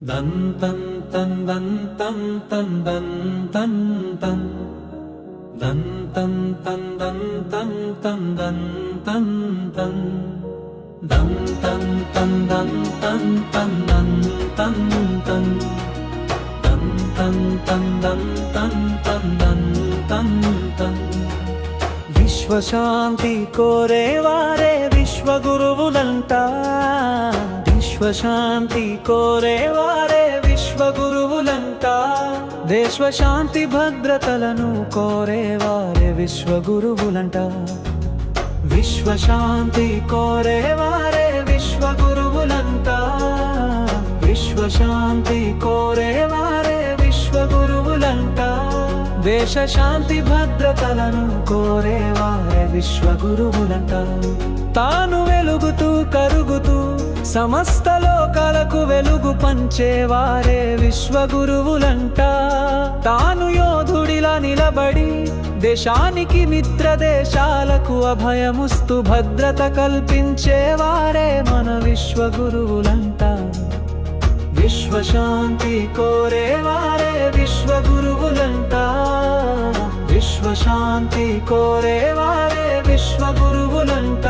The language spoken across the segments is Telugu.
దంతం తం దంతం తం దంతం తం దంతం తం దంతం తం దంతం తం దంతం తం దంతం తం దంతం తం దంతం తం దంతం తం దంతం తం విశ్వశాంతి కోరేవారే విశ్వగురువులంటా. విశ్వశాంతి కోరేవారే విశ్వగురువులంట. దేశ్వశాంతి భద్రతలను కోరేవారే విశ్వగురువులంట. విశ్వశాంతి కోరేవారే విశ్వగురువులంట. విశ్వశాంతి కోరేవారే విశ్వగురువులంట దేశ శాంతి భద్రతలను కోరేవారే విశ్వగురువులంట తాను వెలుగుతూ కరుగుతూ సమస్త లోకాలకు వెలుగు పంచేవారే విశ్వగురువులంట. తాను యోధుడిలా నిలబడి దేశానికి మిత్ర దేశాలకు అభయముస్తు భద్రత కల్పించేవారే మన విశ్వగురువులంట. విశ్వశాంతి కోరేవారే విశ్వశాంతి కోరేవారే విశ్వగురువులంట.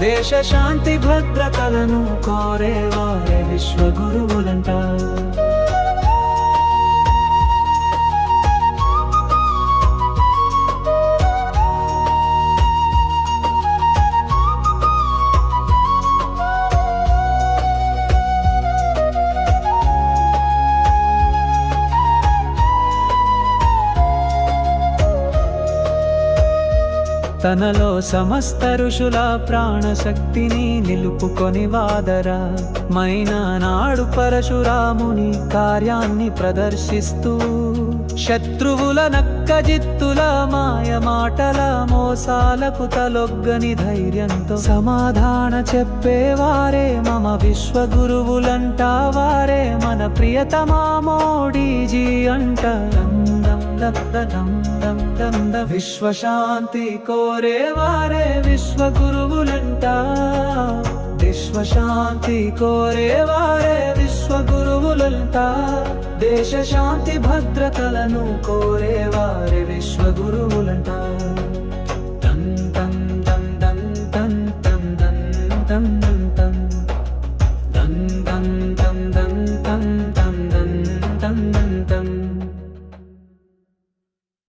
దేశ శాంతి భద్రతలను కోరేవారే విశ్వగురువులంట. తనలో సమస్త ఋషుల ప్రాణశక్తిని నిలుపుకొని వాదరా. మైనా నాడు పరశురాముని కార్యాన్ని ప్రదర్శిస్తూ. శత్రువుల నక్కజిత్తుల మాయ మాటల మోసాలకు తలొగ్గని ధైర్యంతో సమాధాన చెప్పేవారే. మమ విశ్వగురువులంటా వారే మన ప్రియతమా మోడీజీ అంటారు దం దం దం దం దం ద విశ్వశాంతి కోరేవారే విశ్వగురువులంట విశ్వశాంతి కోరేవారే విశ్వగురువులంట. దేశ శాంతి భద్రతలను కోరేవారే విశ్వగురువులంట